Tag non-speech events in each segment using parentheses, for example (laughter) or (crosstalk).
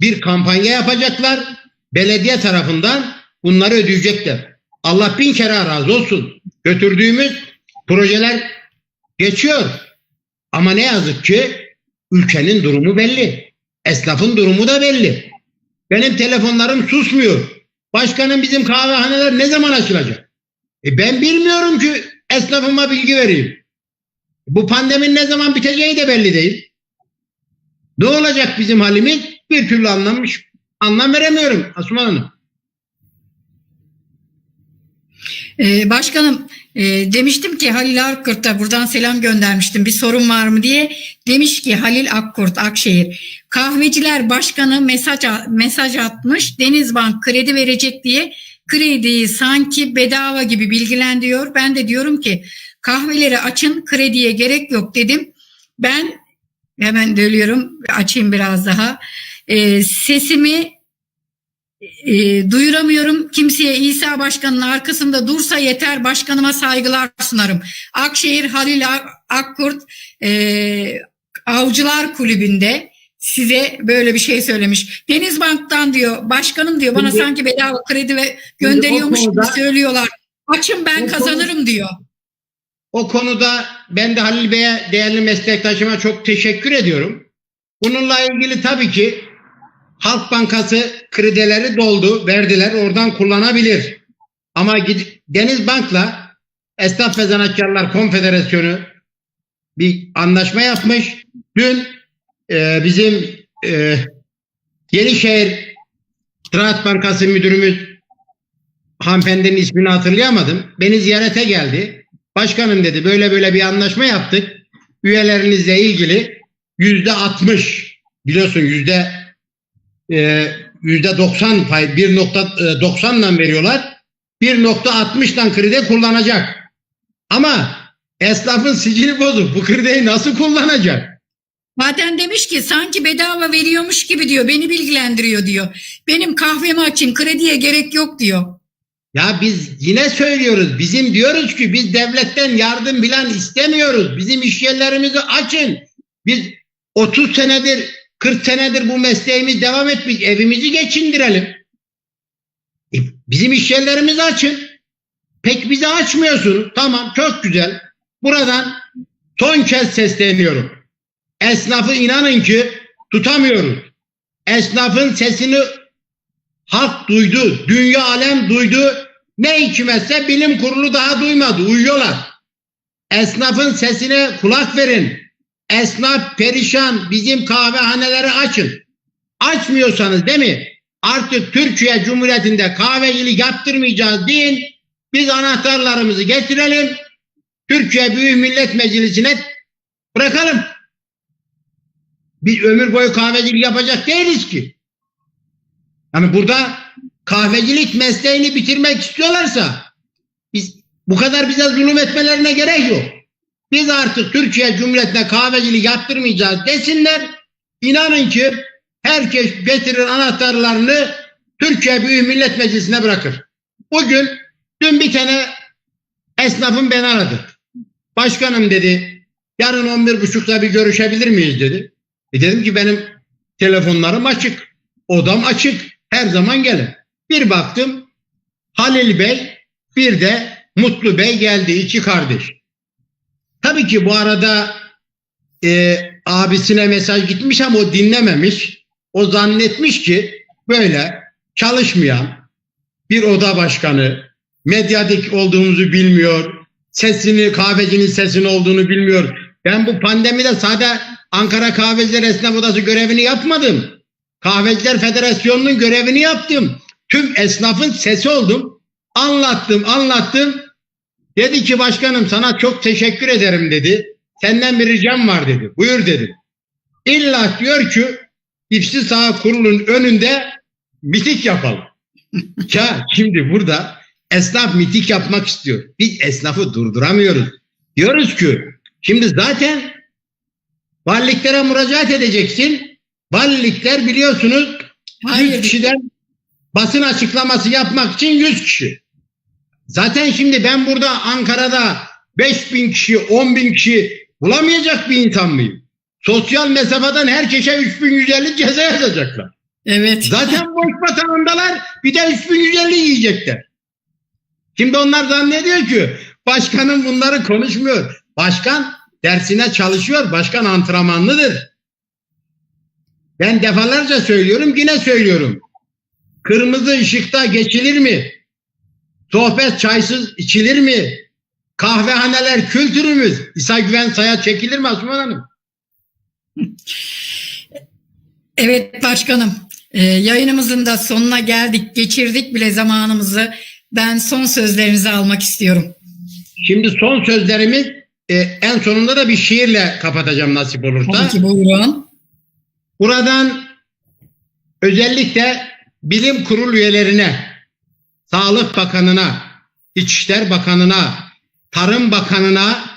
bir kampanya yapacaklar. Belediye tarafından bunları ödeyecekler. Allah bin kere razı olsun. Götürdüğümüz projeler geçiyor. Ama ne yazık ki ülkenin durumu belli. Esnafın durumu da belli. Benim telefonlarım susmuyor. Başkanım bizim kahvehaneler ne zaman açılacak? E ben bilmiyorum ki esnafıma bilgi vereyim. Bu pandemin ne zaman biteceği de belli değil. Ne olacak bizim halimiz? Bir türlü anlamış, anlam veremiyorum Asuman Hanım. Ee, başkanım e, demiştim ki Halil Akkırt'a buradan selam göndermiştim bir sorun var mı diye. Demiş ki Halil Akkurt Akşehir kahveciler başkanı mesaj, mesaj atmış Denizbank kredi verecek diye krediyi sanki bedava gibi bilgilendiriyor. Ben de diyorum ki kahveleri açın krediye gerek yok dedim. Ben hemen dölüyorum açayım biraz daha. Ee, sesimi e, duyuramıyorum. Kimseye İsa Başkan'ın arkasında dursa yeter başkanıma saygılar sunarım. Akşehir Halil Ak- Akkurt e, Avcılar Kulübü'nde size böyle bir şey söylemiş. Denizbank'tan diyor başkanım diyor bana Şimdi- sanki bedava kredi ve gönderiyormuş gibi konuda- söylüyorlar. Açın ben O konu- kazanırım diyor. O konuda ben de Halil Bey'e değerli meslektaşıma çok teşekkür ediyorum. Bununla ilgili tabii ki Halk Bankası kredileri doldu, verdiler. Oradan kullanabilir. Ama gidip Denizbank'la Esnaf ve Zanaatkarlar Konfederasyonu bir anlaşma yapmış. Dün e, bizim e, Yenişehir Ziraat Bankası müdürümüz hanımefendinin ismini hatırlayamadım. Beni ziyarete geldi. Başkanım dedi böyle böyle bir anlaşma yaptık. Üyelerinizle ilgili yüzde 60 biliyorsun yüzde yüzde 90 pay 1.90'dan veriyorlar. 1.60'dan kredi kullanacak. Ama esnafın sicili bozuk. Bu krediyi nasıl kullanacak? Zaten demiş ki sanki bedava veriyormuş gibi diyor. Beni bilgilendiriyor diyor. Benim kahvemi açın krediye gerek yok diyor. Ya biz yine söylüyoruz. Bizim diyoruz ki biz devletten yardım bilen istemiyoruz. Bizim iş yerlerimizi açın. Biz 30 senedir 40 senedir bu mesleğimiz devam etmiş. Evimizi geçindirelim. E, bizim iş yerlerimizi açın. Pek bizi açmıyorsunuz. Tamam çok güzel. Buradan son kez sesleniyorum. Esnafı inanın ki tutamıyoruz. Esnafın sesini halk duydu, dünya alem duydu. Ne hikmetse bilim kurulu daha duymadı, uyuyorlar. Esnafın sesine kulak verin. Esnaf perişan, bizim kahvehaneleri açın. Açmıyorsanız değil mi? Artık Türkiye Cumhuriyeti'nde kahvecilik yaptırmayacağız deyin. Biz anahtarlarımızı getirelim. Türkiye Büyük Millet Meclisi'ne bırakalım. Biz ömür boyu kahvecilik yapacak değiliz ki. Yani burada kahvecilik mesleğini bitirmek istiyorlarsa biz bu kadar bize zulüm etmelerine gerek yok. Biz artık Türkiye Cumhuriyeti'ne kahvecilik yaptırmayacağız desinler. İnanın ki herkes getirir anahtarlarını Türkiye Büyük Millet Meclisi'ne bırakır. Bugün dün bir tane esnafım beni aradı. Başkanım dedi yarın 11.30'da bir görüşebilir miyiz dedi. E dedim ki benim telefonlarım açık. Odam açık. Her zaman gelin. Bir baktım Halil Bey bir de Mutlu Bey geldi iki kardeş. Tabii ki bu arada e, abisine mesaj gitmiş ama o dinlememiş. O zannetmiş ki böyle çalışmayan bir oda başkanı medyatik olduğumuzu bilmiyor. Sesini kahvecinin sesini olduğunu bilmiyor. Ben bu pandemide sadece Ankara Kahveciler Esnaf Odası görevini yapmadım. Kahveciler Federasyonu'nun görevini yaptım. Tüm esnafın sesi oldum. Anlattım, anlattım. Dedi ki başkanım sana çok teşekkür ederim dedi. Senden bir ricam var dedi. Buyur dedim. İlla diyor ki İpsi Sağ Kurulu'nun önünde mitik yapalım. (laughs) ya şimdi burada esnaf mitik yapmak istiyor. Biz esnafı durduramıyoruz. Diyoruz ki şimdi zaten valiliklere müracaat edeceksin. Valilikler biliyorsunuz 100 Hayır. kişiden basın açıklaması yapmak için 100 kişi. Zaten şimdi ben burada Ankara'da 5000 kişi, 10 bin kişi bulamayacak bir insan mıyım? Sosyal mesafeden herkese 3150 ceza yazacaklar. Evet. Zaten (laughs) boş vatandalar bir de 3150 yiyecekler. Şimdi onlar zannediyor ki başkanın bunları konuşmuyor. Başkan dersine çalışıyor. Başkan antrenmanlıdır. Ben defalarca söylüyorum yine söylüyorum. Kırmızı ışıkta geçilir mi? Sohbet çaysız içilir mi? Kahvehaneler kültürümüz. İsa Güven Say'a çekilir mi Asuman Hanım? Evet başkanım. Ee, yayınımızın da sonuna geldik. Geçirdik bile zamanımızı. Ben son sözlerinizi almak istiyorum. Şimdi son sözlerimiz e, en sonunda da bir şiirle kapatacağım nasip olursa. Tabii ki buyurun. Buradan özellikle bilim kurul üyelerine, Sağlık Bakanı'na, İçişler Bakanı'na, Tarım Bakanı'na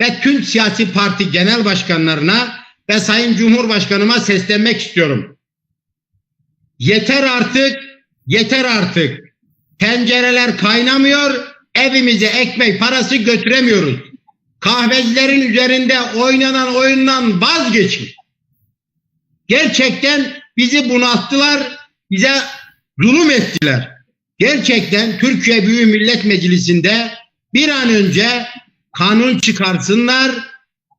ve tüm siyasi parti genel başkanlarına ve Sayın Cumhurbaşkanıma seslenmek istiyorum. Yeter artık, yeter artık. Tencereler kaynamıyor, evimize ekmek parası götüremiyoruz. Kahvecilerin üzerinde oynanan oyundan vazgeçin. Gerçekten bizi bunalttılar, bize zulüm ettiler. Gerçekten Türkiye Büyük Millet Meclisi'nde bir an önce kanun çıkarsınlar,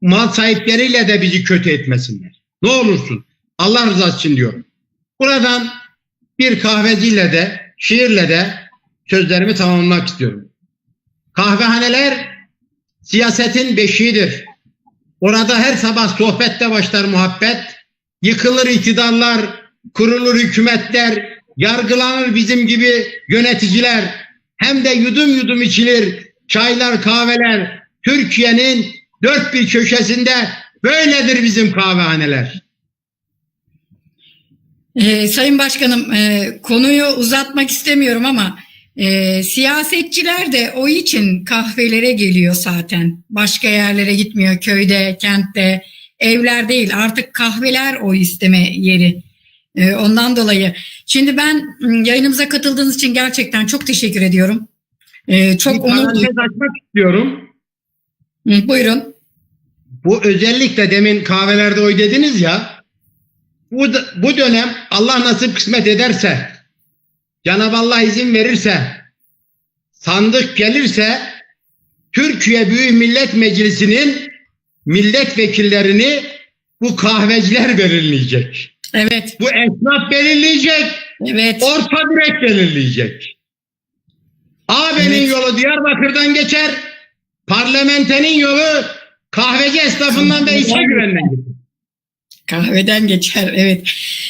mal sahipleriyle de bizi kötü etmesinler. Ne olursun. Allah rızası için diyorum. Buradan bir kahveciyle de, şiirle de sözlerimi tamamlamak istiyorum. Kahvehaneler siyasetin beşiğidir. Orada her sabah sohbette başlar muhabbet, yıkılır iktidarlar, kurulur hükümetler, yargılanır bizim gibi yöneticiler, hem de yudum yudum içilir çaylar, kahveler. Türkiye'nin dört bir köşesinde böyledir bizim kahvehaneler. Ee, Sayın Başkanım e, konuyu uzatmak istemiyorum ama e, siyasetçiler de o için kahvelere geliyor zaten. Başka yerlere gitmiyor köyde, kentte, evler değil artık kahveler o isteme yeri. E, ondan dolayı. Şimdi ben m, yayınımıza katıldığınız için gerçekten çok teşekkür ediyorum. E, çok Bir onur açmak istiyorum. Buyurun. Bu özellikle demin kahvelerde oy dediniz ya. Bu, bu dönem Allah nasip kısmet ederse, Cenab-ı Allah izin verirse, sandık gelirse Türkiye Büyük Millet Meclisi'nin milletvekillerini bu kahveciler belirleyecek. Evet, Bu esnaf belirleyecek, evet. orta direk belirleyecek. AB'nin Evet. yolu Diyarbakır'dan geçer, parlamentenin yolu kahveci esnafından ve Güven'den geçer. Kahveden geçer, evet.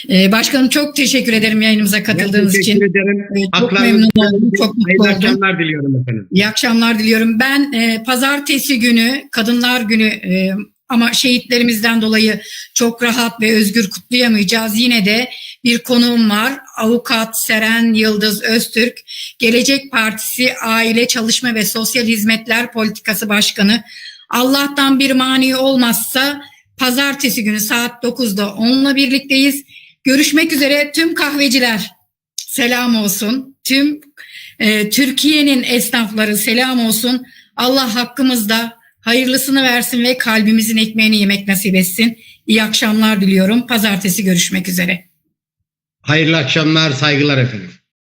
Ee, başkanım çok teşekkür ederim yayınımıza katıldığınız Ben için. teşekkür ederim. Evet, çok Haklarınızı memnun oldum, çok mutlu oldum. akşamlar diliyorum efendim. İyi akşamlar diliyorum. Ben e, pazartesi günü, kadınlar günü e, ama şehitlerimizden dolayı çok rahat ve özgür kutlayamayacağız. Yine de bir konuğum var. Avukat Seren Yıldız Öztürk, Gelecek Partisi Aile Çalışma ve Sosyal Hizmetler Politikası Başkanı. Allah'tan bir mani olmazsa pazartesi günü saat 9'da onunla birlikteyiz. Görüşmek üzere tüm kahveciler. Selam olsun. Tüm ee, Türkiye'nin esnafları selam olsun. Allah hakkımızda hayırlısını versin ve kalbimizin ekmeğini yemek nasip etsin. İyi akşamlar diliyorum. Pazartesi görüşmek üzere. Hayırlı akşamlar, saygılar efendim.